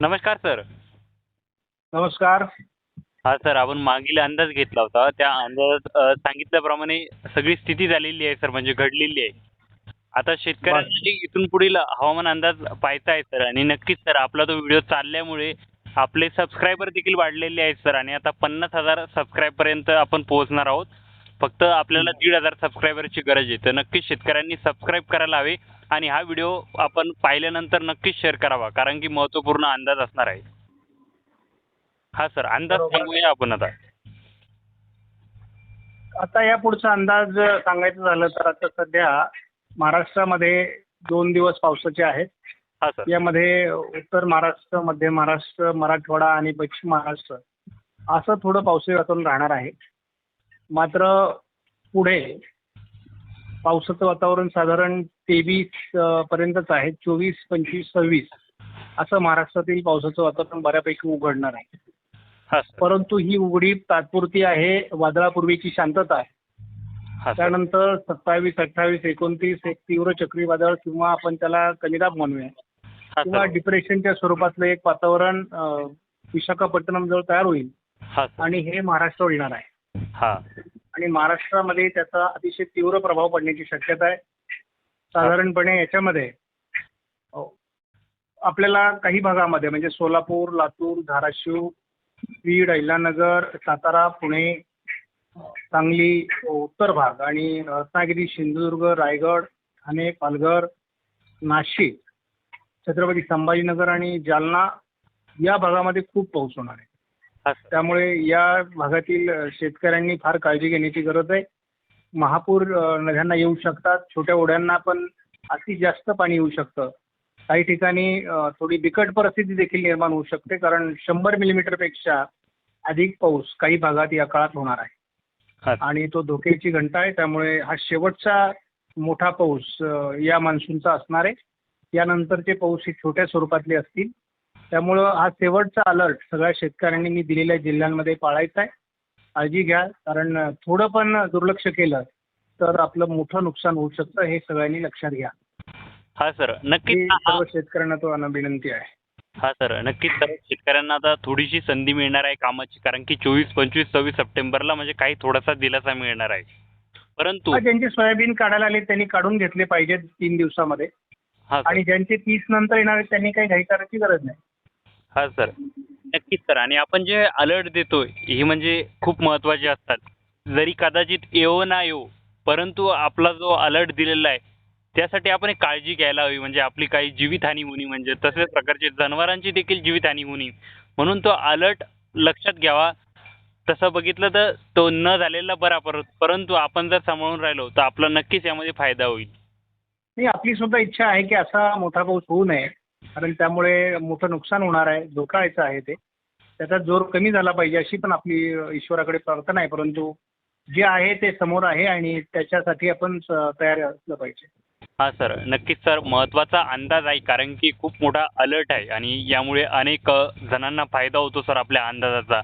नमस्कार सर. नमस्कार. हा सर आपण मागील अंदाज घेतला होता. त्या अंदाजात अ, सांगितल्याप्रमाणे सगळी स्थिती झालेली आहे सर म्हणजे घडलेली आहे. आता शेतकऱ्यांसाठी इथून पुढील हवामान अंदाज पाहायचा आहे सर आणि नक्कीच सर आपला तो व्हिडिओ चालल्यामुळे आपले सबस्क्रायबर देखील वाढलेले आहेत सर आणि आता पन्नास हजार सबस्क्राईबपर्यंत आपण पोहोचणार आहोत. फक्त आपल्याला दीड हजार सबस्क्रायबरची गरज आहे. तर नक्कीच शेतकऱ्यांनी सबस्क्राईब करायला हवे. आणि हा व्हिडिओ आपण पाहिल्यानंतर नक्कीच शेअर करावा कारण की महत्त्वपूर्ण अंदाज असणार आहे. हा सर अंदाज बरोबर. सांगूया आपण आता. आता या पुढचा अंदाज सांगायचं झालं तर आता सध्या महाराष्ट्रामध्ये दोन दिवस पावसाचे आहेत. हा सर यामध्ये उत्तर महाराष्ट्र मध्य महाराष्ट्र मराठवाडा आणि पश्चिम महाराष्ट्र असं थोडं पावसाळी वातावरण राहणार आहे. मात्र पुढे पावसाचं वातावरण साधारण तेवीस पर्यंतच आहे. चोवीस पंचवीस सव्वीस असं महाराष्ट्रातील पावसाचं वातावरण बऱ्यापैकी उघडणार आहे. परंतु ही उघडीप तात्पुरती आहे वादळापूर्वीची शांतता आहे. त्यानंतर सत्तावीस अठ्ठावीस एकोणतीस एक तीव्र चक्रीवादळ किंवा आपण त्याला कनिदाब म्हणूया. किंवा डिप्रेशनच्या स्वरूपातलं एक वातावरण विशाखापट्टणम जवळ तयार होईल. आणि हे महाराष्ट्रावर येणार आहे. आणि महाराष्ट्रामध्ये त्याचा अतिशय तीव्र प्रभाव पडण्याची शक्यता आहे. साधारणपणे याच्यामध्ये आपल्याला काही भागामध्ये म्हणजे सोलापूर लातूर धाराशिव बीड अहिल्यानगर सातारा पुणे सांगली उत्तर भाग आणि रत्नागिरी सिंधुदुर्ग रायगड ठाणे पालघर नाशिक छत्रपती संभाजीनगर आणि जालना या भागामध्ये खूप पाऊस होणार आहे. त्यामुळे या भागातील शेतकऱ्यांनी फार काळजी घेण्याची गरज आहे. महापूर नद्यांना येऊ शकतात. छोट्या ओढ्यांना पण अति जास्त पाणी येऊ शकतं. काही ठिकाणी थोडी बिकट परिस्थिती देखील निर्माण होऊ शकते कारण शंभर मिलीमीटरपेक्षा अधिक पाऊस काही भागात या काळात होणार आहे. आणि तो धोक्याची घंटा आहे. त्यामुळे हा शेवटचा मोठा पाऊस या मान्सूनचा असणार आहे. यानंतरचे पाऊस हे छोट्या स्वरूपातले असतील. त्यामुळं हा शेवटचा अलर्ट सगळ्या शेतकऱ्यांनी मी दिलेल्या जिल्ह्यांमध्ये पाळायचा आहे. काळजी घ्या कारण थोडं पण दुर्लक्ष केलं तर आपलं मोठं नुकसान होऊ शकतं हे सगळ्यांनी लक्षात घ्या. हा सर. ही नक्कीच सर्व शेतकऱ्यांना तो अन- विनंती आहे. हा सर. नक्कीच सर शेतकऱ्यांना आता थोडीशी संधी मिळणार आहे कामाची कारण की चोवीस पंचवीस सव्वीस सप्टेंबरला म्हणजे काही थोडासा दिलासा मिळणार आहे. परंतु हा, ज्यांचे सोयाबीन काढायला आले त्यांनी काढून घेतले पाहिजेत तीन दिवसामध्ये. हा सर. आणि ज्यांचे तीस नंतर येणार आहेत त्यांनी काही घाई करायची गरज नाही. हा सर. नक्कीच सर. आणि आपण जे अलर्ट देतोय ही म्हणजे खूप महत्त्वाचे असतात. जरी कदाचित येवो ना येवो परंतु आपला जो अलर्ट दिलेला आहे त्यासाठी आपण एक काळजी घ्यायला हवी. म्हणजे आपली काही जीवितहानी होणी म्हणजे तसेच प्रकारचे जनावरांची देखील जीवितहानी होणी. म्हणून तो अलर्ट लक्षात घ्यावा. तसं बघितलं तर तो न झालेला बरा पर परंतु आपण जर सांभाळून राहिलो तर आपला नक्कीच यामध्ये फायदा होईल. नाही आपली सुद्धा इच्छा आहे की असा मोठा पाऊस होऊ नये. कारण त्यामुळे मोठं नुकसान होणार आहे धोकायचं आहे ते. त्याचा जोर कमी झाला पाहिजे अशी पण आपली ईश्वराकडे प्रार्थना आहे परंतु जे आहे ते समोर आहे आणि त्याच्यासाठी आपण स- तयार असलं पाहिजे. हा सर नक्कीच सर महत्त्वाचा अंदाज आहे कारण की खूप मोठा अलर्ट आहे आणि यामुळे अनेक जणांना फायदा होतो सर आपल्या अंदाजाचा.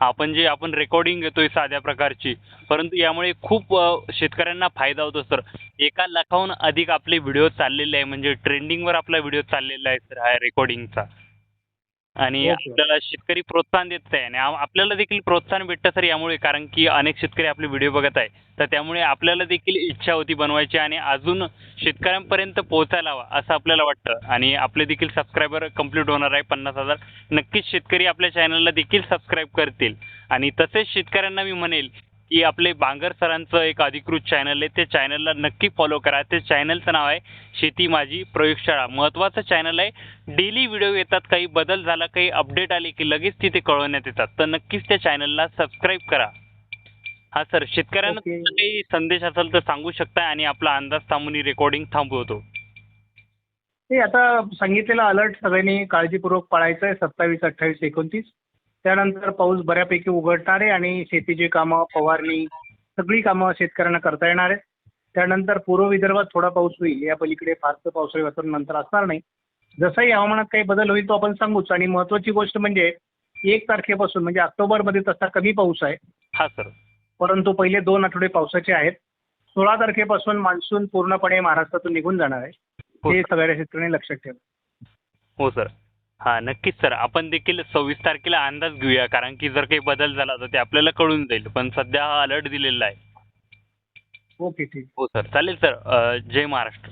आपण जे आपण रेकॉर्डिंग घेतोय साध्या प्रकारची परंतु यामुळे खूप शेतकऱ्यांना फायदा होतो सर. एका लाखाहून अधिक आपले व्हिडिओ चाललेले आहे म्हणजे ट्रेंडिंगवर आपला व्हिडिओ चाललेला आहे सर हा रेकॉर्डिंगचा आणि हो. आपल्याला शेतकरी प्रोत्साहन देत आहे. आणि आपल्याला देखील प्रोत्साहन भेटतं सर यामुळे. कारण की अनेक शेतकरी आपले व्हिडिओ बघत आहे. तर त्यामुळे आपल्याला देखील इच्छा होती बनवायची आणि अजून शेतकऱ्यांपर्यंत पोहोचायला हवा असं आपल्याला वाटतं. आणि आपले देखील सबस्क्रायबर कंप्लीट होणार आहे पन्नास हजार. नक्कीच शेतकरी आपल्या चॅनलला देखील सबस्क्राईब करतील. आणि तसेच शेतकऱ्यांना मी म्हणेल की आपले बांगर सरांचं एक अधिकृत चॅनल आहे. त्या चॅनलला नक्की फॉलो करा. त्या चॅनलचं नाव आहे शेती माझी प्रयोगशाळा महत्त्वाचं चॅनल आहे. डेली व्हिडिओ येतात काही बदल झाला काही अपडेट आले की लगेच तिथे कळवण्यात येतात. तर नक्कीच त्या चॅनलला सबस्क्राईब करा. हा सर शेतकऱ्यांना काही संदेश असेल तर सांगू शकता आणि आपला अंदाज थांबून रेकॉर्डिंग थांबवतो. ते आता सांगितलेला अलर्ट सगळ्यांनी काळजीपूर्वक पाळायचं आहे सत्तावीस अठ्ठावीस एकोणतीस. त्यानंतर पाऊस बऱ्यापैकी उघडणार आहे आणि शेतीची कामं फवारणी सगळी कामं शेतकऱ्यांना करता येणार आहेत. त्यानंतर पूर्व विदर्भात थोडा पाऊस होईल या पलीकडे फारसं पावसाळी वातावरण नंतर असणार नाही. जसंही हवामानात काही बदल होईल तो आपण सांगूच. आणि महत्त्वाची गोष्ट म्हणजे एक तारखेपासून म्हणजे ऑक्टोबरमध्ये तसा कमी पाऊस आहे. हा सर. परंतु पहिले दोन आठवडे पावसाचे आहेत. सोळा तारखेपासून मान्सून पूर्णपणे महाराष्ट्रातून निघून जाणार आहे. हो हे. सगळ्या शेतकऱ्यांनी लक्षात ठेवा. हो सर. हा नक्कीच सर. आपण देखील सव्वीस तारखेला अंदाज घेऊया कारण की जर काही बदल झाला तर ते आपल्याला कळून जाईल. पण सध्या हा अलर्ट दिलेला आहे. ओके ठीक. हो सर. चालेल सर. जय महाराष्ट्र.